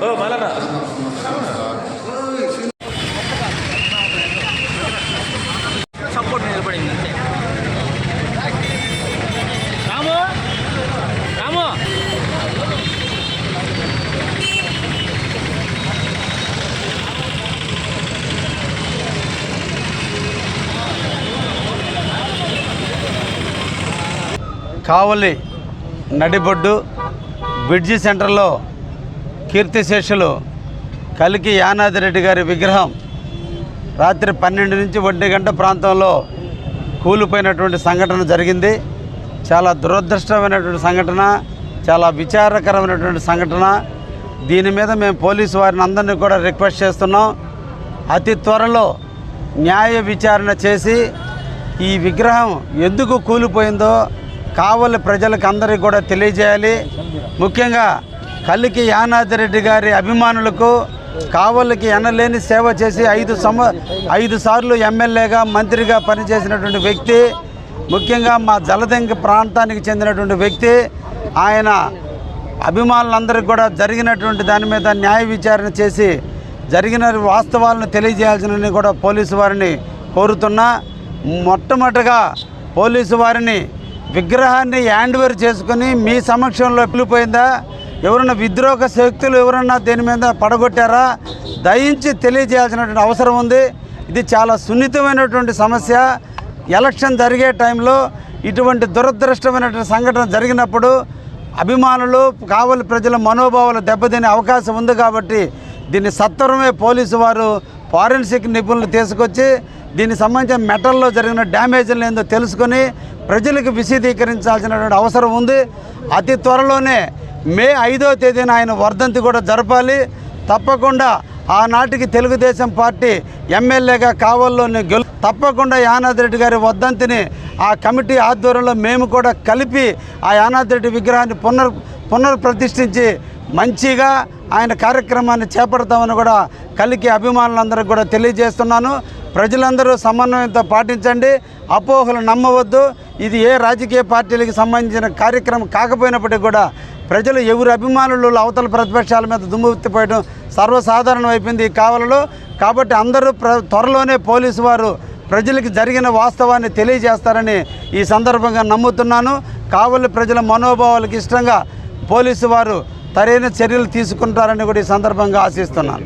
ఓ support నిలబడింది అంతే. రాము రాము. కావలి నడిబొడ్డు bridge సెంటర్లో కీర్తిశేషులు కలికి యానాదిరెడ్డి గారి విగ్రహం రాత్రి పన్నెండు నుంచి ఒంటి గంట ప్రాంతంలో కూలిపోయినటువంటి సంఘటన జరిగింది. చాలా దురదృష్టమైనటువంటి సంఘటన చాలా విచారకరమైనటువంటి సంఘటన. దీని మీద మేము పోలీసు వారిని అందరినీ కూడా రిక్వెస్ట్ చేస్తున్నాం. అతి త్వరలో న్యాయ విచారణ చేసి ఈ విగ్రహం ఎందుకు కూలిపోయిందో కావలి ప్రజలకు అందరికీ కూడా తెలియజేయాలి. ముఖ్యంగా కలికి యానాదిరెడ్డి గారి అభిమానులకు కావలికి ఎనలేని సేవ చేసి ఐదు సమ ఐదు సార్లు ఎమ్మెల్యేగా మంత్రిగా పనిచేసినటువంటి వ్యక్తి ముఖ్యంగా మా జలదంగి ప్రాంతానికి చెందినటువంటి వ్యక్తి ఆయన అభిమానులందరికీ కూడా జరిగినటువంటి దాని మీద న్యాయ విచారణ చేసి జరిగిన వాస్తవాలను తెలియజేయాల్సిన కూడా పోలీసు వారిని కోరుతున్నా. మొట్టమొదటిగా పోలీసు వారిని విగ్రహాన్ని హ్యాండ్ఓవర్ చేసుకుని మీ సమక్షంలో పిలిపోయిందా? ఎవరన్నా విద్రోహ శక్తులు ఎవరన్నా దీని మీద పడగొట్టారా? దయించి తెలియజేయాల్సినటువంటి అవసరం ఉంది. ఇది చాలా సున్నితమైనటువంటి సమస్య. ఎలక్షన్ జరిగే టైంలో ఇటువంటి దురదృష్టమైనటువంటి సంఘటన జరిగినప్పుడు అభిమానులు కావలి ప్రజల మనోభావాలు దెబ్బతినే అవకాశం ఉంది కాబట్టి దీన్ని సత్వరమే పోలీసు వారు ఫారెన్సిక్ నిపుణులు తీసుకొచ్చి దీనికి సంబంధించిన మెటల్లో జరిగిన డ్యామేజ్లు ఏందో తెలుసుకొని ప్రజలకు విశదీకరించాల్సినటువంటి అవసరం ఉంది. అతి త్వరలోనే మే ఐదో తేదీన ఆయన వర్ధంతి కూడా జరపాలి. తప్పకుండా ఆనాటికి తెలుగుదేశం పార్టీ ఎమ్మెల్యేగా కావాలని గెలు తప్పకుండా యానాద్ రెడ్డి గారి వర్ధంతిని ఆ కమిటీ ఆధ్వర్యంలో మేము కూడా కలిపి ఆ యానాద్ రెడ్డి విగ్రహాన్ని పునర్ పునర్ప్రతిష్ఠించి మంచిగా ఆయన కార్యక్రమాన్ని చేపడతామని కూడా కలికి అభిమానులందరికీ కూడా తెలియజేస్తున్నాను. ప్రజలందరూ సమన్వయంతో పాటించండి. అపోహలు నమ్మవద్దు. ఇది ఏ రాజకీయ పార్టీలకు సంబంధించిన కార్యక్రమం కాకపోయినప్పటికీ కూడా ప్రజలు ఎవరి అభిమానులు అవతల ప్రతిపక్షాల మీద దుమ్మెత్తిపోయడం సర్వసాధారణం అయిపోయింది ఈ కావలలో. కాబట్టి అందరూ ప్ర త్వరలోనే పోలీసు వారు ప్రజలకు జరిగిన వాస్తవాన్ని తెలియజేస్తారని ఈ సందర్భంగా నమ్ముతున్నాను. కావలి ప్రజల మనోభావాలకు ఇష్టంగా పోలీసు వారు సరైన చర్యలు తీసుకుంటారని కూడా ఈ సందర్భంగా ఆశిస్తున్నాను.